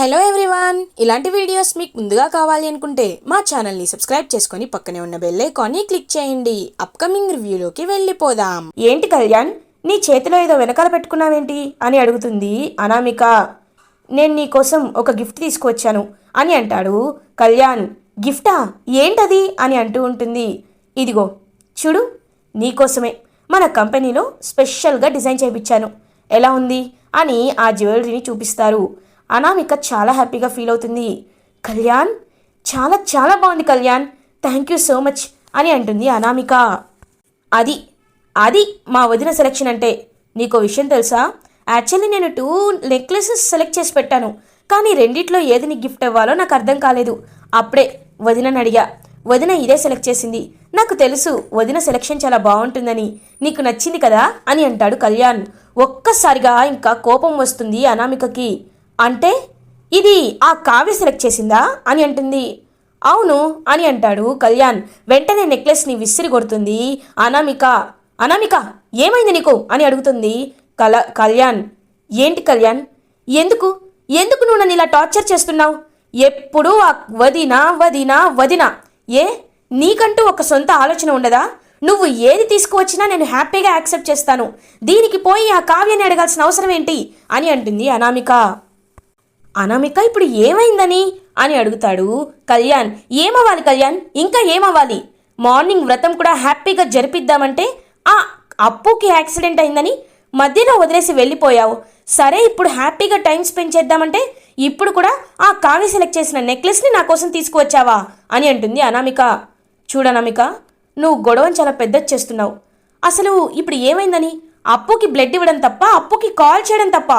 Hello everyone ఇలాంటి videos మీకు ముందుగా కావాలి అనుకుంటే మా ఛానల్ని సబ్స్క్రైబ్ చేసుకొని పక్కనే ఉన్న బెల్ ఐకాన్ని క్లిక్ చేయండి. అప్కమింగ్ రివ్యూలోకి వెళ్ళిపోదాం. ఏంటి కళ్యాణ్? నీ చేతిలో ఏదో వెనకాల పెట్టుకున్నావేంటి అని అడుగుతుంది అనామిక. నేను నీ కోసం ఒక గిఫ్ట్ తీసుకువచ్చాను అని అంటాడు కళ్యాణ్. గిఫ్టా? ఏంటది? అని అంటూ ఉంటుంది. ఇదిగో చూడు నీకోసమే మన కంపెనీలో స్పెషల్గా డిజైన్ చేయించాను. ఎలా ఉంది? అని ఆ జ్యువెలరీని చూపిస్తారు. అనామిక చాలా హ్యాపీగా ఫీల్ అవుతుంది. కళ్యాణ్? చాలా చాలా బాగుంది Kalyan. Thank you so much అని అంటుంది అనామిక. అది అది మా వదిన సెలెక్షన్ అంటే. నీకు విషయం తెలుసా? యాక్చువల్లీ నేను టూ నెక్లెసెస్ సెలెక్ట్ చేసి పెట్టాను. కానీ రెండిట్లో ఏది నీకు గిఫ్ట్ ఇవ్వాలో నాకు అర్థం కాలేదు. అప్పుడే వదినని అడిగా. వదిన ఇదే సెలెక్ట్ చేసింది. నాకు తెలుసు వదిన సెలెక్షన్ చాలా బాగుంటుందని. నీకు నచ్చింది కదా అని అంటాడు కళ్యాణ్. ఒక్కసారిగా ఇంకా కోపం వస్తుంది అనామికకి. అంటే ఇది ఆ కావ్య సెలెక్ట్ చేసిందా? అని అంటుంది. అవును అని అంటాడు కళ్యాణ్. వెంటనే నెక్లెస్ని విసిరి కొడుతుంది. అనామిక అనామిక ఏమైంది నీకు? అని అడుగుతుంది కల కళ్యాణ్. ఏంటి కళ్యాణ్? ఎందుకు? ఎందుకు నువ్వు నన్ను ఇలా టార్చర్ చేస్తున్నావు? ఎప్పుడూ ఆ వదిన వదిన వదిన. ఏ? నీకంటూ ఒక సొంత ఆలోచన ఉండదా? నువ్వు ఏది తీసుకువచ్చినా నేను హ్యాపీగా యాక్సెప్ట్ చేస్తాను. దీనికి పోయి ఆ కావ్యాన్ని అడగాల్సిన అవసరం ఏంటి? అని అంటుంది అనామిక. అనామిక ఇప్పుడు ఏమైందని అని అడుగుతాడు కళ్యాణ్. ఏమవ్వాలి కళ్యాణ్? ఇంకా ఏమవ్వాలి? మార్నింగ్ వ్రతం కూడా హ్యాపీగా జరిపిద్దామంటే ఆ అప్పుకి యాక్సిడెంట్ అయిందని మధ్యలో వదిలేసి వెళ్ళిపోయావు. సరే ఇప్పుడు హ్యాపీగా టైం స్పెండ్ చేద్దామంటే ఇప్పుడు కూడా ఆ కావ్య సెలెక్ట్ చేసిన నెక్లెస్ని నా కోసం తీసుకువచ్చావా అని అంటుంది అనామిక. చూడనామిక నువ్వు గొడవని చాలా పెద్దది చేస్తున్నావు. అసలు ఇప్పుడు ఏమైందని? అప్పుకి బ్లడ్ ఇవ్వడం తప్ప అప్పుకి కాల్ చేయడం తప్ప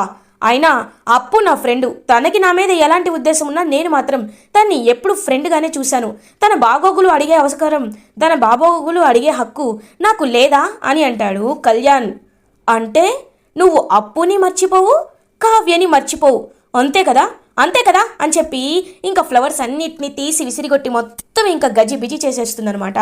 అయినా అప్పు నా ఫ్రెండు. తనకి నా మీద ఎలాంటి ఉద్దేశం ఉన్నా నేను మాత్రం తన్ని ఎప్పుడు ఫ్రెండ్గానే చూశాను. తన బాగోగులు అడిగే అవసరం తన బాగోగులు అడిగే హక్కు నాకు లేదా అని అంటాడు కళ్యాణ్. అంటే నువ్వు అప్పుని మర్చిపోవు కావ్యని మర్చిపోవు. అంతే కదా? అంతే కదా అని చెప్పి ఇంకా ఫ్లవర్స్ అన్నిటిని తీసి విసిరిగొట్టి మొత్తం ఇంకా గజి బిజి చేసేస్తుందనమాట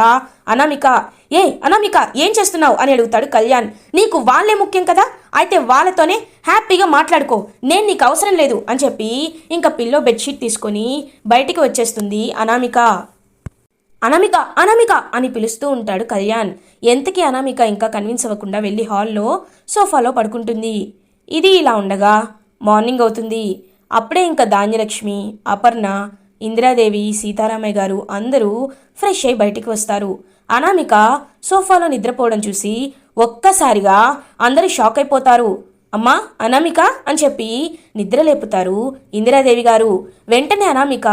అనామిక ఏ అనామిక ఏం చేస్తున్నావు? అని అడుగుతాడు కళ్యాణ్. నీకు వాళ్ళే ముఖ్యం కదా? అయితే వాళ్ళతోనే హ్యాపీగా మాట్లాడుకో. నేను నీకు అవసరం లేదు. అని చెప్పి ఇంకా పిల్లో బెడ్షీట్ తీసుకొని బయటికి వచ్చేస్తుంది అనామిక. అనామిక అనామిక అని పిలుస్తూ ఉంటాడు కళ్యాణ్. ఎంతకీ అనామిక ఇంకా కన్విన్స్ అవ్వకుండా వెళ్ళి హాల్లో సోఫాలో పడుకుంటుంది. ఇది ఇలా ఉండగా మార్నింగ్ అవుతుంది. అప్పుడే ఇంకా ధాన్యలక్ష్మి అపర్ణ ఇందిరాదేవి సీతారామయ్య గారు అందరూ ఫ్రెష్ అయి బయటికి వస్తారు. అనామిక సోఫాలో నిద్రపోవడం చూసి ఒక్కసారిగా అందరూ షాక్ అయిపోతారు. అమ్మా అనామిక అని చెప్పి నిద్ర లేపుతారు ఇందిరాదేవి గారు. వెంటనే అనామిక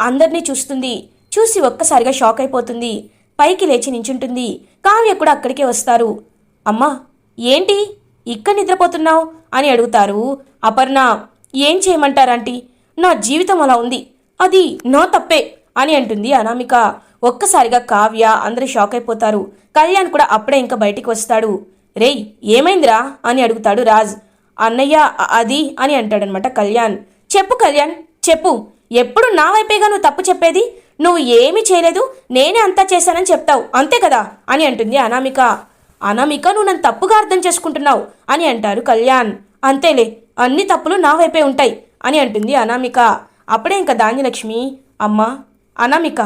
అందరినీ చూస్తుంది. చూసి ఒక్కసారిగా షాక్ అయిపోతుంది. పైకి లేచి నించుంటుంది. కావ్య కూడా అక్కడికే వస్తారు. అమ్మా ఏంటి? ఇక్కడ నిద్రపోతున్నావు? అని అడుగుతారు అపర్ణ. ఏం చేయమంటారంటీ? నా జీవితం అలా ఉంది. అది నా తప్పే అని అంటుంది అనామిక. ఒక్కసారిగా కావ్య అందరూ షాక్ అయిపోతారు. కళ్యాణ్ కూడా అప్పుడే ఇంకా బయటికి వస్తాడు. రేయ్ ఏమైందిరా? అని అడుగుతాడు రాజ్. అన్నయ్య అది అని అంటాడనమాట కళ్యాణ్. చెప్పు కళ్యాణ్ చెప్పు. ఎప్పుడు నా వైపేగా నువ్వు తప్పు చెప్పేది? నువ్వు ఏమీ చేయలేదు. నేనే అంతా చేశానని చెప్తావు. అంతే కదా? అని అంటుంది అనామిక. అనామిక నువ్వు నన్ను తప్పుగా అర్థం చేసుకుంటున్నావు అని అంటారు కళ్యాణ్. అంతేలే అన్ని తప్పులు నా వైపే ఉంటాయి అని అంటుంది అనామిక. అప్పుడే ఇంకా ధాన్యలక్ష్మి అమ్మా అనామిక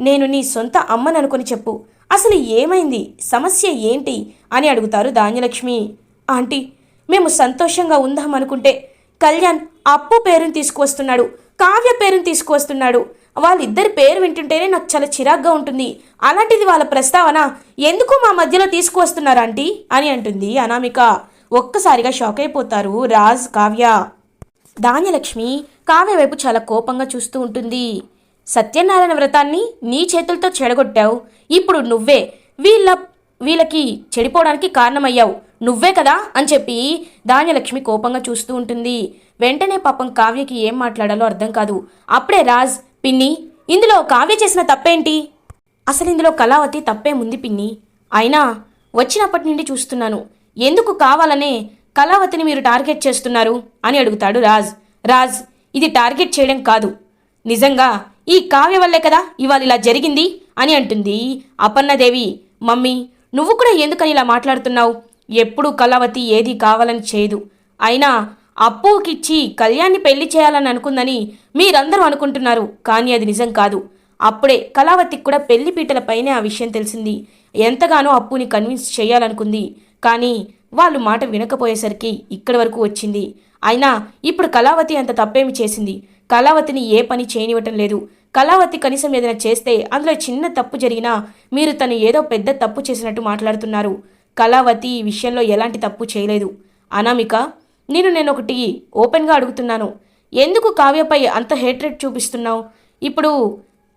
నేను నీ సొంత అమ్మని చెప్పు. అసలు ఏమైంది? సమస్య ఏంటి? అని అడుగుతారు ధాన్యలక్ష్మి. ఆంటీ మేము సంతోషంగా ఉందాం అనుకుంటే కళ్యాణ్ అప్పు పేరుని తీసుకువస్తున్నాడు కావ్య పేరుని తీసుకువస్తున్నాడు. వాళ్ళిద్దరి పేరు వింటుంటేనే నాకు చాలా చిరాగ్గా ఉంటుంది. అలాంటిది వాళ్ళ ప్రస్తావన ఎందుకు మా మధ్యలో తీసుకువస్తున్నారు ఆంటీ? అని అంటుంది అనామిక. ఒక్కసారిగా షాక్ అయిపోతారు రాజ్ కావ్య. ధాన్యలక్ష్మి కావ్య వైపు చాలా కోపంగా చూస్తూ ఉంటుంది. సత్యనారాయణ వ్రతాన్ని నీ చేతులతో చెడగొట్టావు. ఇప్పుడు నువ్వే. వీళ్ళ వీళ్ళకి చెడిపోవడానికి కారణమయ్యావు. నువ్వే కదా అని చెప్పి ధాన్యలక్ష్మి కోపంగా చూస్తూ ఉంటుంది. వెంటనే పాపం కావ్యకి ఏం మాట్లాడాలో అర్థం కాదు. అప్పుడే రాజ్ పిన్ని ఇందులో కావ్య చేసిన తప్పేంటి? అసలు ఇందులో కళావతి తప్పేముంది పిన్ని. అయినా వచ్చినప్పటి నుండి చూస్తున్నాను. ఎందుకు కావాలనే కళావతిని మీరు టార్గెట్ చేస్తున్నారు? అని అడుగుతాడు రాజ్. రాజ్ ఇది టార్గెట్ చేయడం కాదు. నిజంగా ఈ కావ్య వల్లే కదా ఇవాళ ఇలా జరిగింది? అని అంటుంది అపర్ణదేవి. మమ్మీ నువ్వు కూడా ఎందుకని ఇలా మాట్లాడుతున్నావు? ఎప్పుడు కళావతి ఏది కావాలని చేయదు. అయినా అప్పుకిచ్చి కళ్యాణ్ని పెళ్ళి చేయాలని అనుకుందని మీరందరూ అనుకుంటున్నారు కానీ అది నిజం కాదు. అప్పుడే కళావతికి కూడా పెళ్ళి పీటలపైనే ఆ విషయం తెలిసింది. ఎంతగానో అప్పుని కన్విన్స్ చేయాలనుకుంది. కానీ వాళ్ళు మాట వినకపోయేసరికి ఇక్కడి వరకు వచ్చింది. అయినా ఇప్పుడు కళావతి అంత తప్పేమి చేసింది? కళావతిని ఏ పని చేయనివ్వటం లేదు. కళావతి కనీసం ఏదైనా చేస్తే అందులో చిన్న తప్పు జరిగినా మీరు తను ఏదో పెద్ద తప్పు చేసినట్టు మాట్లాడుతున్నారు. కళావతి ఈ విషయంలో ఎలాంటి తప్పు చేయలేదు. అనామిక నేను నేను ఒకటి ఓపెన్గా అడుగుతున్నాను. ఎందుకు కావ్యపై అంత హేట్రెడ్ చూపిస్తున్నావు? ఇప్పుడు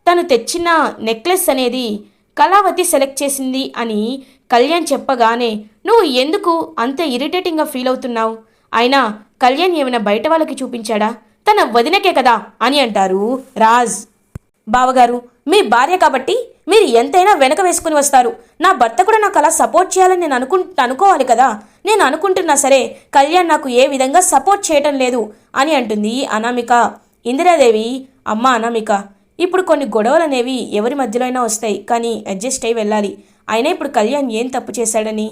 తను తెచ్చిన నెక్లెస్ అనేది కళావతి సెలెక్ట్ చేసింది అని కళ్యాణ్ చెప్పగానే నువ్వు ఎందుకు అంత ఇరిటేటింగ్గా ఫీల్ అవుతున్నావు? అయినా కళ్యాణ్ ఏమైనా బయట వాళ్ళకి చూపించాడా? తన వదినకే కదా అని అంటారు రాజ్. బావగారు మీ భార్య కాబట్టి మీరు ఎంతైనా వెనక వేసుకుని వస్తారు. నా భర్త కూడా నాకు అలా సపోర్ట్ చేయాలని నేను అనుకు అనుకోవాలి కదా. నేను అనుకుంటున్నా సరే కళ్యాణ్ నాకు ఏ విధంగా సపోర్ట్ చేయటం లేదు అని అంటుంది అనామిక. ఇందిరాదేవి అమ్మ అనామిక ఇప్పుడు కొన్ని గొడవలు అనేవి ఎవరి మధ్యలో అయినా వస్తాయి కానీ అడ్జస్ట్ అయి వెళ్ళాలి. అయినా ఇప్పుడు కళ్యాణ్ ఏం తప్పు చేశాడని?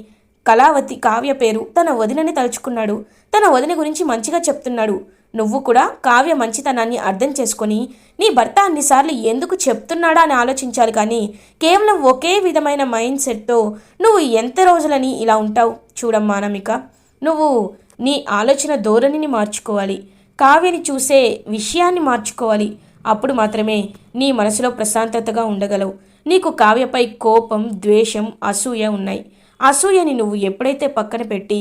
కళావతి కావ్య పేరు తన వదినని తలుచుకున్నాడు. తన వదిన గురించి మంచిగా చెప్తున్నాడు. నువ్వు కూడా కావ్య మంచితనాన్ని అర్థం చేసుకొని నీ భర్త అన్నిసార్లు ఎందుకు చెప్తున్నాడా అని ఆలోచించాలి కానీ కేవలం ఒకే విధమైన మైండ్ సెట్తో నువ్వు ఎంత రోజులని ఇలా ఉంటావు చూడమ్మా నమిక నువ్వు నీ ఆలోచన ధోరణిని మార్చుకోవాలి. కావ్యని చూసే విషయాన్ని మార్చుకోవాలి. అప్పుడు మాత్రమే నీ మనసులో ప్రశాంతతగా ఉండగలవు. నీకు కావ్యపై కోపం ద్వేషం అసూయ ఉన్నాయి. అసూయని నువ్వు ఎప్పుడైతే పక్కన పెట్టి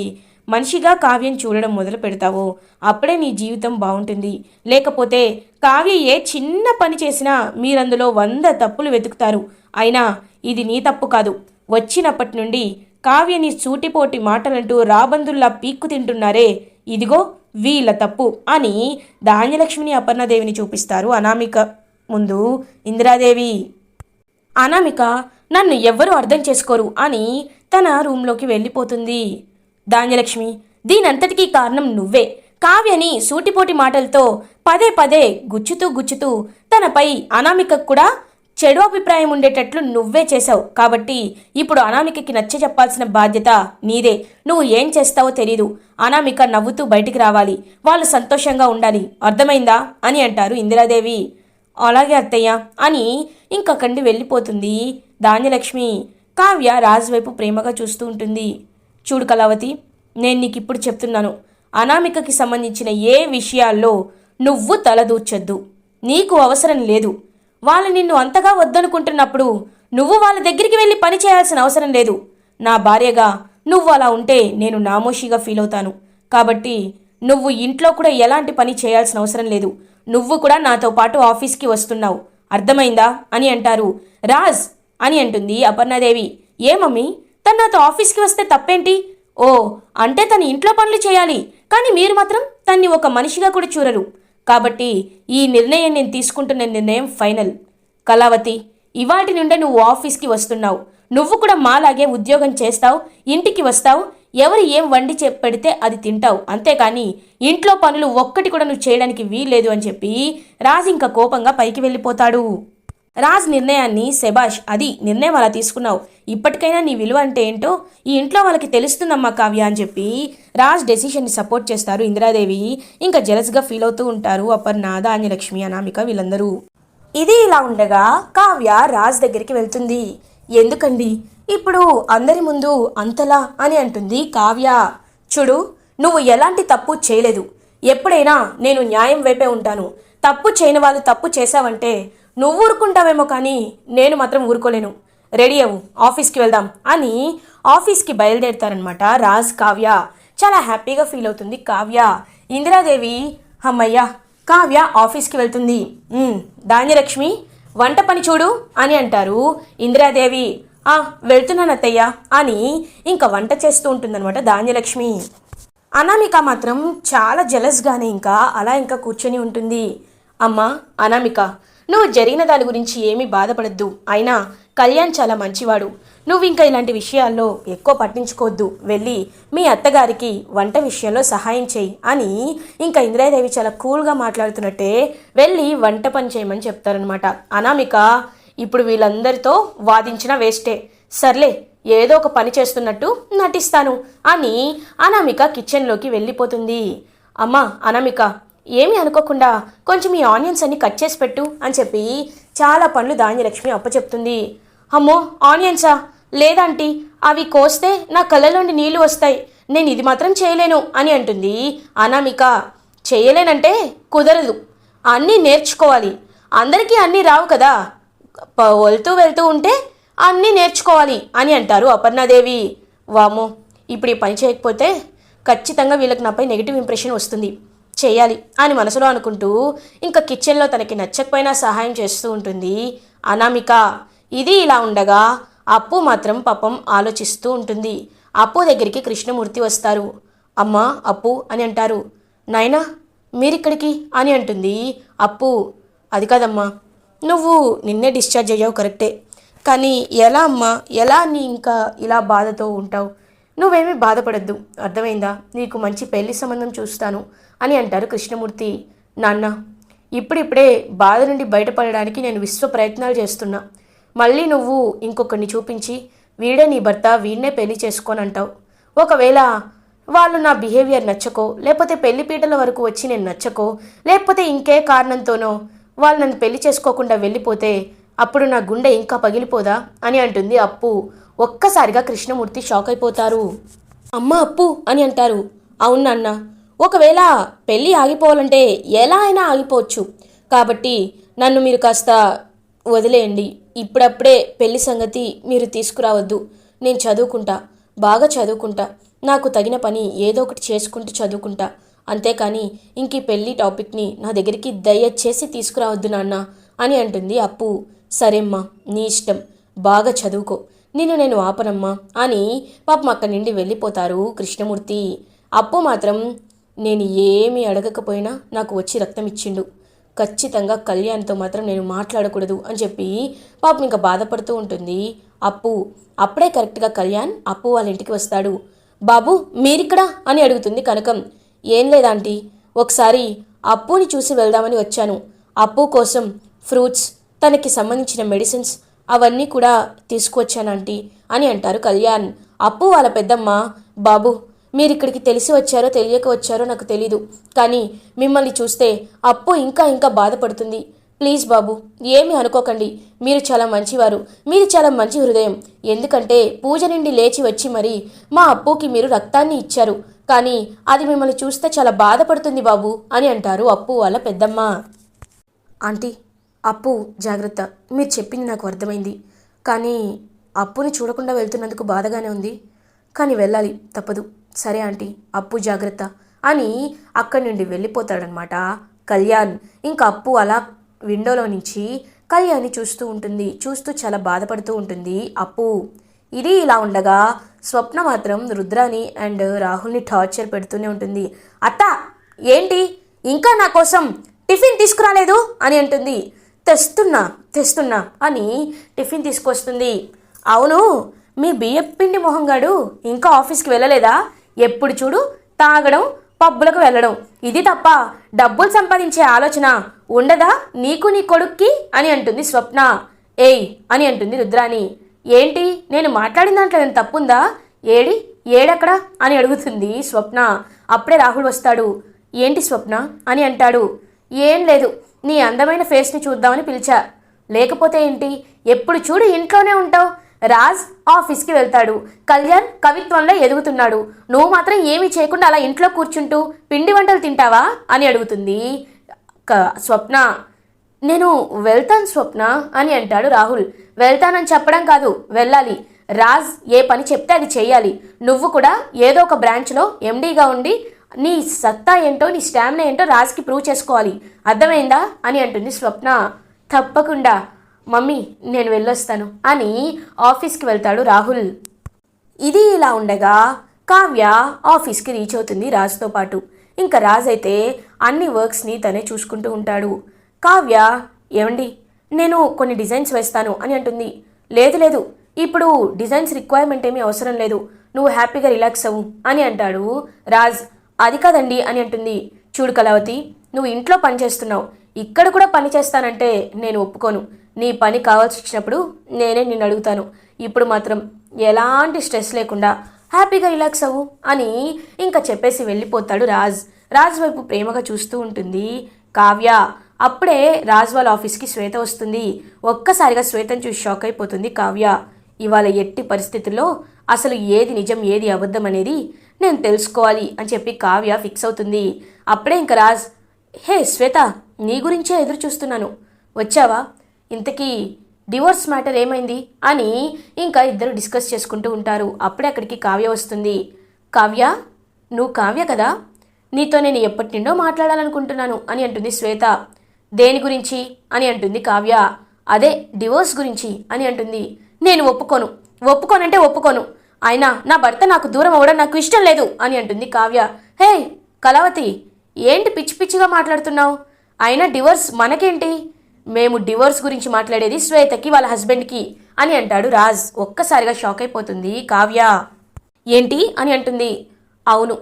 మనిషిగా కావ్యం చూడడం మొదలు పెడతావో అప్పుడే నీ జీవితం బాగుంటుంది. లేకపోతే కావ్య ఏ చిన్న పని చేసినా మీరందులో వంద తప్పులు వెతుకుతారు. అయినా ఇది నీ తప్పు కాదు. వచ్చినప్పటి నుండి కావ్యని సూటిపోటి మాటలంటూ రాబందుల్లా పీక్కు తింటున్నారే. ఇదిగో వీళ్ళ తప్పు అని ధాన్యలక్ష్మిని అపర్ణదేవిని చూపిస్తారు అనామిక. ముందు ఇందిరాదేవి. అనామిక నన్ను ఎవ్వరూ అర్థం చేసుకోరు అని తన రూంలోకి వెళ్ళిపోతుంది. ధాన్యలక్ష్మి దీనంతటికీ కారణం నువ్వే. కావ్యని సూటిపోటి మాటలతో పదే పదే గుచ్చుతూ గుచ్చుతూ తనపై అనామికకు కూడా చెడు అభిప్రాయం ఉండేటట్లు నువ్వే చేశావు. కాబట్టి ఇప్పుడు అనామికకి నచ్చ చెప్పాల్సిన బాధ్యత నీదే. నువ్వు ఏం చేస్తావో తెలీదు. అనామిక నవ్వుతూ బయటికి రావాలి. వాళ్ళు సంతోషంగా ఉండాలి. అర్థమైందా అని అంటారు ఇందిరాదేవి. అలాగే అత్తయ్య అని ఇంకకండి వెళ్ళిపోతుంది ధాన్యలక్ష్మి. కావ్య రాజు వైపు ప్రేమగా చూస్తూ ఉంటుంది. చూడు కళావతి నేను నీకు ఇప్పుడు చెప్తున్నాను. అనామికకి సంబంధించిన ఏ విషయాల్లో నువ్వు తలదూర్చొద్దు. నీకు అవసరం లేదు. వాళ్ళు నిన్ను అంతగా వద్దనుకుంటున్నప్పుడు నువ్వు వాళ్ళ దగ్గరికి వెళ్ళి పని చేయాల్సిన అవసరం లేదు. నా భార్యగా నువ్వు అలా ఉంటే నేను నామోషిగా ఫీల్ అవుతాను. కాబట్టి నువ్వు ఇంట్లో కూడా ఎలాంటి పని చేయాల్సిన అవసరం లేదు. నువ్వు కూడా నాతో పాటు ఆఫీస్కి వస్తున్నావు. అర్థమైందా? అని అంటారు. రాజ్! అని అంటుంది అపర్ణాదేవి. ఏ మమ్మీ? తను నాతో ఆఫీస్కి వస్తే తప్పేంటి? ఓ అంటే తను ఇంట్లో పనులు చేయాలి. కానీ మీరు మాత్రం తన్ని ఒక మనిషిగా కూడా చూడరు. కాబట్టి ఈ నిర్ణయం నేను తీసుకుంటున్న నిర్ణయం ఫైనల్. కళావతి ఇవాటి నుండే నువ్వు ఆఫీస్కి వస్తున్నావు. నువ్వు కూడా మాలాగే ఉద్యోగం చేస్తావు ఇంటికి వస్తావు ఎవరు ఏం వండి చెప్పెడితే పెడితే అది తింటావు. అంతేకాని ఇంట్లో పనులు ఒక్కటి కూడా నువ్వు చేయడానికి వీల్లేదు అని చెప్పి రాజు ఇంకా కోపంగా పైకి వెళ్ళిపోతాడు. రాజ్ నిర్ణయాన్ని శబాష్ అది నిర్ణయం అలా తీసుకున్నావు. ఇప్పటికైనా నీ విలువ అంటే ఏంటో ఈ ఇంట్లో వాళ్ళకి తెలుస్తుందమ్మా కావ్య అని చెప్పి రాజ్ డెసిషన్ని సపోర్ట్ చేస్తారు ఇందిరాదేవి. ఇంకా జలస్గా ఫీల్ అవుతూ ఉంటారు అపర్ణ ధాన్యలక్ష్మి అనామిక వీళ్ళందరూ. ఇది ఇలా ఉండగా కావ్య రాజ్ దగ్గరికి వెళ్తుంది. ఎందుకండి? ఇప్పుడు అందరి ముందు అంతలా అని అంటుంది కావ్య. చూడు నువ్వు ఎలాంటి తప్పు చేయలేదు. ఎప్పుడైనా నేను న్యాయం వైపే ఉంటాను. తప్పు చేయని వాళ్ళు తప్పు చేశావంటే నువ్వు ఊరుకుంటావేమో కానీ నేను మాత్రం ఊరుకోలేను. రెడీ అవ్వు ఆఫీస్కి వెళ్దాం అని ఆఫీస్కి బయలుదేరుతారనమాట రాజ్ కావ్య. చాలా హ్యాపీగా ఫీల్ అవుతుంది కావ్య. ఇందిరాదేవి అమ్మయ్యా కావ్య ఆఫీస్కి వెళ్తుంది. ధాన్యలక్ష్మి వంట పని చూడు అని అంటారు ఇందిరాదేవి. ఆ వెళ్తున్నాను అత్తయ్య. అని ఇంకా వంట చేస్తూ ఉంటుందన్నమాట ధాన్యలక్ష్మి. అనామిక మాత్రం చాలా జలస్గానే ఇంకా అలా ఇంకా కూర్చొని ఉంటుంది. అమ్మా అనామిక నువ్వు జరిగిన దాని గురించి ఏమీ బాధపడద్దు. అయినా కళ్యాణ్ చాలా మంచివాడు. నువ్వు ఇంకా ఇలాంటి విషయాల్లో ఎక్కువ పట్టించుకోవద్దు. వెళ్ళి మీ అత్తగారికి వంట విషయంలో సహాయం చేయి అని ఇంకా ఇందిరాదేవి చాలా కూల్గా మాట్లాడుతున్నట్టే వెళ్ళి వంట పని చేయమని చెప్తారనమాట అనామిక ఇప్పుడు వీళ్ళందరితో వాదించిన వేస్టే. సర్లే ఏదో ఒక పని చేస్తున్నట్టు నటిస్తాను. అని అనామిక కిచెన్లోకి వెళ్ళిపోతుంది. అమ్మా అనామిక ఏమి అనుకోకుండా కొంచెం ఈ ఆనియన్స్ అన్ని కట్ చేసి పెట్టు అని చెప్పి చాలా పనులు ధాన్యలక్ష్మి అప్పచెప్తుంది. అమ్మో ఆనియన్సా? లేదంటీ అవి కోస్తే నా కళ్ళలోని నీళ్ళు వస్తాయి. నేను ఇది మాత్రం చేయలేను అని అంటుంది అనామిక. చేయలేనంటే కుదరదు. అన్నీ నేర్చుకోవాలి. అందరికీ అన్నీ రావు కదా. వెళ్తూ వెళ్తూ ఉంటే అన్నీ నేర్చుకోవాలి అని అంటారు అపర్ణాదేవి. వామో ఇప్పుడు ఈ పని చేయకపోతే ఖచ్చితంగా వీళ్ళకి నాపై నెగిటివ్ ఇంప్రెషన్ వస్తుంది. చేయాలి అని మనసులో అనుకుంటూ ఇంకా కిచెన్లో తనకి నచ్చకపోయినా సహాయం చేస్తూ ఉంటుంది అనామిక. ఇది ఇలా ఉండగా అప్పు మాత్రం పాపం ఆలోచిస్తూ ఉంటుంది. అప్పు దగ్గరికి కృష్ణమూర్తి వస్తారు. అమ్మా అప్పు అని అంటారు. నాయనా మీరిక్కడికి? అని అంటుంది అప్పు. అది కాదమ్మా. నువ్వు నిన్నే డిశ్చార్జ్ అయ్యావు కరెక్టే కానీ ఎలా అమ్మా? ఎలా నీ ఇంకా ఇలా బాధతో ఉంటావు? నువ్వేమీ బాధపడద్దు. అర్థమైందా? నీకు మంచి పెళ్ళి సంబంధం చూస్తాను అని అంటారు కృష్ణమూర్తి. నాన్న ఇప్పుడిప్పుడే బాధ నుండి బయటపడడానికి నేను విశ్వ ప్రయత్నాలు చేస్తున్నా. మళ్ళీ నువ్వు ఇంకొకరిని చూపించి వీడే నీ భర్త వీడినే పెళ్ళి చేసుకొని అంటావు ఒకవేళ వాళ్ళు నా బిహేవియర్ నచ్చకో లేకపోతే పెళ్ళి పీటల వరకు వచ్చి నేను నచ్చకో లేకపోతే ఇంకే కారణంతోనో వాళ్ళు నన్ను పెళ్ళి చేసుకోకుండా వెళ్ళిపోతే అప్పుడు నా గుండె ఇంకా పగిలిపోదా అని అంటుంది అప్పు. ఒక్కసారిగా కృష్ణమూర్తి షాక్ అయిపోతారు. అమ్మ అప్పు అని అంటారు. అవును అన్న ఒకవేళ పెళ్ళి ఆగిపోవాలంటే ఎలా అయినా ఆగిపోవచ్చు. కాబట్టి నన్ను మీరు కాస్త వదిలేయండి. ఇప్పుడప్పుడే పెళ్ళి సంగతి మీరు తీసుకురావద్దు. నేను చదువుకుంటా బాగా చదువుకుంటా. నాకు తగిన పని ఏదో ఒకటి చేసుకుంటూ చదువుకుంటా. అంతేకాని ఇంక ఈ పెళ్ళి టాపిక్ని నా దగ్గరికి దయచేసి తీసుకురావద్దు నాన్న అని అంటుంది అప్పు. సరేమ్మా నీ ఇష్టం. బాగా చదువుకో. నిన్ను నేను ఆపనమ్మా అని పాపం అక్కడి నుండి వెళ్ళిపోతారు కృష్ణమూర్తి. అప్పు మాత్రం నేను ఏమీ అడగకపోయినా నాకు వచ్చి రక్తం ఇచ్చిండు. ఖచ్చితంగా కళ్యాణ్తో మాత్రం నేను మాట్లాడకూడదు అని చెప్పి పాపం ఇంకా బాధపడుతూ ఉంటుంది అప్పు. అప్పుడే కరెక్ట్గా కళ్యాణ్ అప్పు వాళ్ళ ఇంటికి వస్తాడు. బాబు మీరిక్కడ? అని అడుగుతుంది కనకం. ఏం లేదాంటీ? ఒకసారి అప్పుని చూసి వెళ్దామని వచ్చాను. అప్పు కోసం ఫ్రూట్స్ తనకి సంబంధించిన మెడిసిన్స్ అవన్నీ కూడా తీసుకువచ్చానంటీ అని అంటారు కళ్యాణ్. అప్పు వాళ్ళ పెద్దమ్మ బాబు మీరు ఇక్కడికి తెలిసి వచ్చారో తెలియక వచ్చారో నాకు తెలీదు. కానీ మిమ్మల్ని చూస్తే అప్పు ఇంకా ఇంకా బాధపడుతుంది. ప్లీజ్ బాబు ఏమి అనుకోకండి. మీరు చాలా మంచివారు. మీరు చాలా మంచి హృదయం. ఎందుకంటే పూజ నుండి లేచి వచ్చి మరి మా అప్పుకి మీరు రక్తాన్ని ఇచ్చారు. కానీ అది మిమ్మల్ని చూస్తే చాలా బాధపడుతుంది బాబు అని అంటారు అప్పు వాళ్ళ పెద్దమ్మ. ఆంటీ అప్పు జాగ్రత్త. మీరు చెప్పింది నాకు అర్థమైంది. కానీ అప్పుని చూడకుండా వెళ్తున్నందుకు బాధగానే ఉంది. కానీ వెళ్ళాలి తప్పదు. సరే ఆంటీ అప్పు జాగ్రత్త అని అక్కడి నుండి వెళ్ళిపోతాడనమాట కళ్యాణ్. ఇంకా అప్పు అలా విండోలో నుంచి కళ్యాణ్ని చూస్తూ ఉంటుంది. చూస్తూ చాలా బాధపడుతూ ఉంటుంది అప్పు. ఇది ఇలా ఉండగా స్వప్న మాత్రం రుద్రాని అండ్ రాహుల్ని టార్చర్ పెడుతూనే ఉంటుంది. అత్త ఏంటి? ఇంకా నా కోసం టిఫిన్ తీసుకురాలేదు? అని అంటుంది. తెస్తున్నా తెస్తున్నా అని టిఫిన్ తీసుకొస్తుంది. అవును మీ బియ్యపు పిండి మొహంగాడు ఇంకా ఆఫీస్కి వెళ్ళలేదా? ఎప్పుడు చూడు తాగడం పబ్బులకు వెళ్ళడం. ఇది తప్ప డబ్బులు సంపాదించే ఆలోచన ఉండదా నీకు నీ కొడుక్కి? అని అంటుంది స్వప్న. ఏయ్ అని అంటుంది రుద్రాని. ఏంటి? నేను మాట్లాడిన దాంట్లో నేను తప్పుందా? ఏడి? ఏడక్కడ? అని అడుగుతుంది స్వప్న. అప్పుడే రాహుల్ వస్తాడు. ఏంటి స్వప్న? అని అంటాడు. ఏం లేదు. నీ అందమైన ఫేస్ని చూద్దామని పిలిచా. లేకపోతే ఏంటి? ఎప్పుడు చూడు ఇంట్లోనే ఉంటావు. రాజ్ ఆఫీస్కి వెళ్తాడు. కళ్యాణ్ కవిత్వంలో ఎదుగుతున్నాడు. నువ్వు మాత్రం ఏమీ చేయకుండా అలా ఇంట్లో కూర్చుంటూ పిండి వంటలు తింటావా? అని అడుగుతుంది స్వప్న. నేను వెళ్తాను స్వప్న అని అంటాడు రాహుల్. వెళ్తానని చెప్పడం కాదు వెళ్ళాలి. రాజ్ ఏ పని చెప్తే అది చేయాలి నువ్వు కూడా ఏదో ఒక బ్రాంచ్లో ఎండీగా ఉండి నీ సత్తా ఏంటో నీ స్టామినా ఏంటో రాజ్కి ప్రూవ్ చేసుకోవాలి. అర్థమైందా? అని అంటుంది స్వప్న. తప్పకుండా. మమ్మీ నేను వెళ్ళొస్తాను అని ఆఫీస్కి వెళ్తాడు రాహుల్. ఇది ఇలా ఉండగా కావ్య ఆఫీస్కి రీచ్ అవుతుంది రాజుతో పాటు. ఇంకా రాజ్ అయితే అన్ని వర్క్స్ని తనే చూసుకుంటూ ఉంటాడు. కావ్య ఏమండి? నేను కొన్ని డిజైన్స్ వేస్తాను అని అంటుంది. లేదు లేదు. ఇప్పుడు డిజైన్స్ రిక్వైర్మెంట్ ఏమీ అవసరం లేదు. నువ్వు హ్యాపీగా రిలాక్స్ అవ్వు అని అంటాడు రాజ్. అది కాదండి అని అంటుంది. చూడు కళావతి నువ్వు ఇంట్లో పని చేస్తున్నావు. ఇక్కడ కూడా పని చేస్తానంటే నేను ఒప్పుకోను. నీ పని కావాల్సి వచ్చినప్పుడు నేనే నిన్ను అడుగుతాను. ఇప్పుడు మాత్రం ఎలాంటి స్ట్రెస్ లేకుండా హ్యాపీగా రిలాక్స్ అవ్వు అని ఇంకా చెప్పేసి వెళ్ళిపోతాడు రాజ్. రాజ్ వైపు ప్రేమగా చూస్తూ ఉంటుంది. కావ్య అప్పుడే రాజ్ వాళ్ళ ఆఫీస్కి శ్వేత వస్తుంది. ఒక్కసారిగా శ్వేతను చూసి షాక్ అయిపోతుంది కావ్య. ఇవాళ ఎట్టి పరిస్థితుల్లో అసలు ఏది నిజం ఏది అబద్ధం అనేది నేను తెలుసుకోవాలి అని చెప్పి కావ్య ఫిక్స్ అవుతుంది. అప్పుడే ఇంక రాజ్ హే శ్వేత నీ గురించే ఎదురు చూస్తున్నాను. వచ్చావా? ఇంతకీ డివోర్స్ మ్యాటర్ ఏమైంది? అని ఇంకా ఇద్దరు డిస్కస్ చేసుకుంటూ ఉంటారు. అప్పుడే అక్కడికి కావ్య వస్తుంది. కావ్య నువ్వు కావ్య కదా? నీతో నేను ఎప్పటి నుండో మాట్లాడాలనుకుంటున్నాను అని అంటుంది శ్వేత. దేని గురించి అని అంటుంది కావ్య. అదే డివోర్స్ గురించి అని అంటుంది. నేను ఒప్పుకోను. ఒప్పుకోనంటే ఒప్పుకోను. అయినా నా భర్త నాకు దూరం అవ్వడం నాకు ఇష్టం లేదు అని అంటుంది కావ్య. హే కళావతి ఏంటి పిచ్చి పిచ్చిగా మాట్లాడుతున్నావు? అయినా డివోర్స్ మనకేంటి? మేము డివోర్స్ గురించి మాట్లాడేది శ్వేతకి వాళ్ళ హస్బెండ్కి అని అంటాడు రాజ్. ఒక్కసారిగా షాక్ అయిపోతుంది కావ్య. ఏంటి అని అంటుంది. అవును.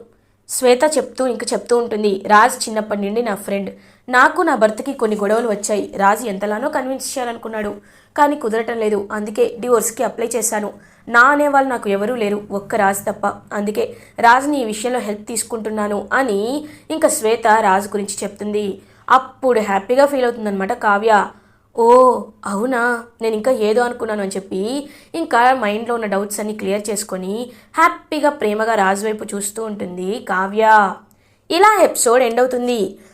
శ్వేత చెప్తూ ఇంక చెప్తూ ఉంటుంది. రాజ్ చిన్నప్పటి నుండి నా ఫ్రెండ్. నాకు నా భర్తకి కొన్ని గొడవలు వచ్చాయి. రాజు ఎంతలానో కన్విన్స్ చేయాలనుకున్నాడు. కానీ కుదరటం లేదు. అందుకే డివోర్స్కి అప్లై చేశాను. నా అనేవాళ్ళు నాకు ఎవరూ లేరు. ఒక్క రాజు తప్ప. అందుకే రాజుని ఈ విషయంలో హెల్ప్ తీసుకుంటున్నాను అని ఇంకా శ్వేత రాజు గురించి చెప్తుంది. అప్పుడు హ్యాపీగా ఫీల్ అవుతుందన్నమాట కావ్య. ఓ అవునా? నేను ఇంకా ఏదో అనుకున్నాను అని చెప్పి ఇంకా మైండ్లో ఉన్న డౌట్స్ అన్ని క్లియర్ చేసుకొని హ్యాపీగా ప్రేమగా రాజు వైపు చూస్తూ ఉంటుంది కావ్య. ఇలా ఎపిసోడ్ ఎండ్ అవుతుంది.